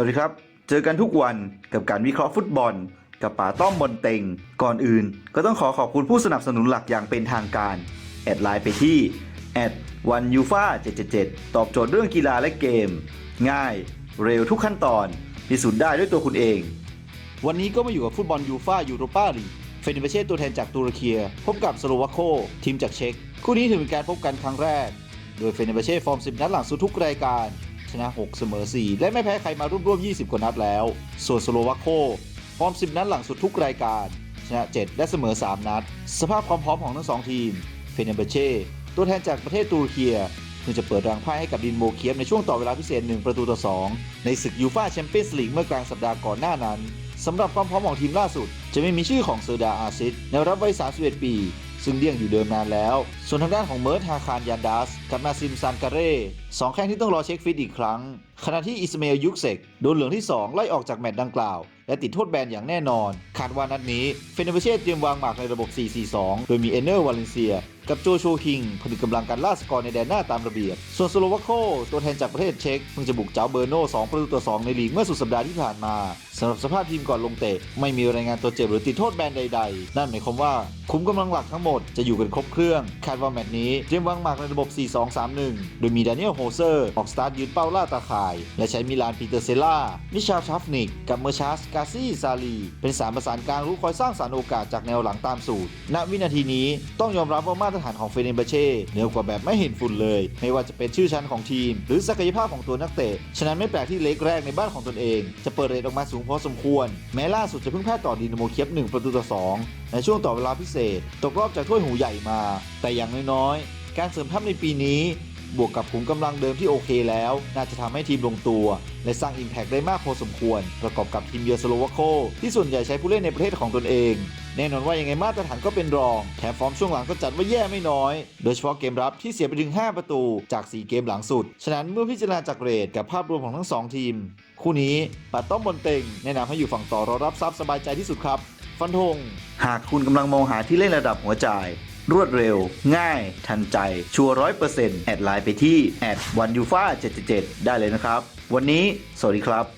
วัสดีครับ เจอกันทุกวันกับการวิเคราะห์ฟุตบอล กับป๋าต้อมบนเต็ง ก่อนอื่น ก็ต้องขอขอบคุณผู้สนับสนุนหลักอย่างเป็นทางการ แอดไลน์ไปที่แอดวันยูฟา777 ตอบโจทย์เรื่องกีฬาและเกม ง่าย เร็วทุกขั้นตอน พิสูจน์ได้ด้วยตัวคุณเอง วันนี้ก็มาอยู่กับฟุตบอลยูฟายูโรปาลีเฟเนเบเช่ตัวแทนจากตุรกีพบกับสโลวาโคทีมจากเช็กคู่นี้ถือเป็นการพบกันครั้งแรก โดยเฟเนเบเช่ฟอร์ม10นัดหลังสุดทุกรายการ ชนะ 6 เสมอ 4 และไม่แพ้ใครมาร่วมๆ20 กว่านัดแล้ว ส่วนสโลวาโคฟอร์ม10 นัดหลังสุดทุกรายการ ชนะ 7 และเสมอ 3 นัด สภาพความพร้อมของทั้งสองทีม เฟเนเบเช่ ตัวแทนจากประเทศตุรเกียเพิ่งจะเปิดรังไพ่ให้กับดินโมเคียฟในช่วงต่อเวลาพิเศษ 1 ประตูต่อ 2 ในศึกยูฟ่าแชมเปี้ยนส์ลีกเมื่อกลางสัปดาห์ก่อนหน้านั้นสำหรับความพร้อมของทีมล่าสุด จะไม่มีชื่อของเซอร์ดาอาซิดในรับวัย31 ปี ซึ่งเดี่ยงอยู่เดิมนานแล้ว ส่วนทางด้านของเมิร์ทฮาคารยันดัสกับนาซิมซานการเร่สองแข้งที่ต้องรอเช็คฟิตอีกครั้ง ขณะที่อิสมาเอลยุกเซกโดนเหลืองที่ 2 ไล่ออกจากแมตช์ดังกล่าว และติดโทษแบนอย่างแน่นอนคาดว่านัดนี้เฟเนเบเช่เตรียมวางหมากในระบบ 4-4-2 โดยมีเอนเนอร์วาเลนเซีย กับโจโชคิงผนึกกำลังการล่าสกอร์ในแดนหน้าตามระเบียบ ส่วนสโลวาโคตัวแทนจากประเทศเช็กเพิ่งจะบุกเจ้าเบอร์โน่2ประตูต่อ2ในลีกเมื่อสุดสัปดาห์ที่ผ่านมาสำหรับสภาพทีมก่อนลงเตะไม่มีรายงานตัวเจ็บหรือติดโทษแบนใด ๆ นั่นหมายความว่าคุ้มกำลังหลักทั้งหมดจะอยู่กันครบเครื่องคาดว่าแมตช์นี้เตรียมวางหมากในระบบ 4-2-3-1 โดยมีดานิเอลโฮเซอร์ ออกสตาร์ทยืนเป้าล่าตาข่าย และใช้มิลานปีเตอร์เซล่า มิชาลชัฟนิก กับเมอร์ชาสกาซีซาลี เป็นสามประสานกลางรู้คอยสร้างสรรโอกาสจากแนวหลังตามสูตร ณ วินาทีนี้ต้องยอมรับว่ามาตรฐานของเฟเนเบเช่เหนือกว่าแบบไม่เห็นฝุ่นเลย ไม่ว่าจะเป็นชื่อชั้นของทีม หรือศักยภาพของตัวนักเตะ ฉะนั้นไม่แปลกที่เล็กแรกในบ้านของตนเอง จะเปิดเรทออกมาสูงพอสมควร แม้ล่าสุดจะเพิ่งแพ้ต่อดินาโมเคียบ1ประตูต่อ 2 ในช่วงต่อเวลาพิเศษ ตกรอบจากถ้วยหูใหญ่มา แต่อย่างน้อยๆ การเสริมทัพในปีนี้ บวกกับขุมกำลังเดิมที่โอเคแล้ว น่าจะทำให้ทีมลงตัว และสร้าง Impact ได้มากพอสมควร ประกอบกับทีมเยือนสโลวาโคที่ส่วนใหญ่ใช้ผู้เล่นในประเทศของตนเอง แน่นอนว่ายังไงมาตรฐานก็เป็นรอง แถมฟอร์มช่วงหลังก็จัดว่าแย่ไม่น้อย โดยเฉพาะเกมรับที่เสียไปถึง 5 ประตูจาก 4 เกมหลังสุด ฉะนั้นเมื่อพิจารณาจากเรทกับภาพรวมของทั้ง 2 ทีม คู่นี้ปัดต้อมบนเต็งแนะนำให้อยู่ฝั่งต่อรอรับทรัพย์สบายใจที่สุดครับ ฟันธงหากคุณกำลังมองหาที่เล่นระดับหัวใจ รวดเร็ว ง่าย ทันใจ ชัวร้อยเปอร์เซ็นต์แอดไลน์ไปที่แอดวันยูฟาเจ็ดได้เลยนะครับ วันนี้ สวัสดีครับ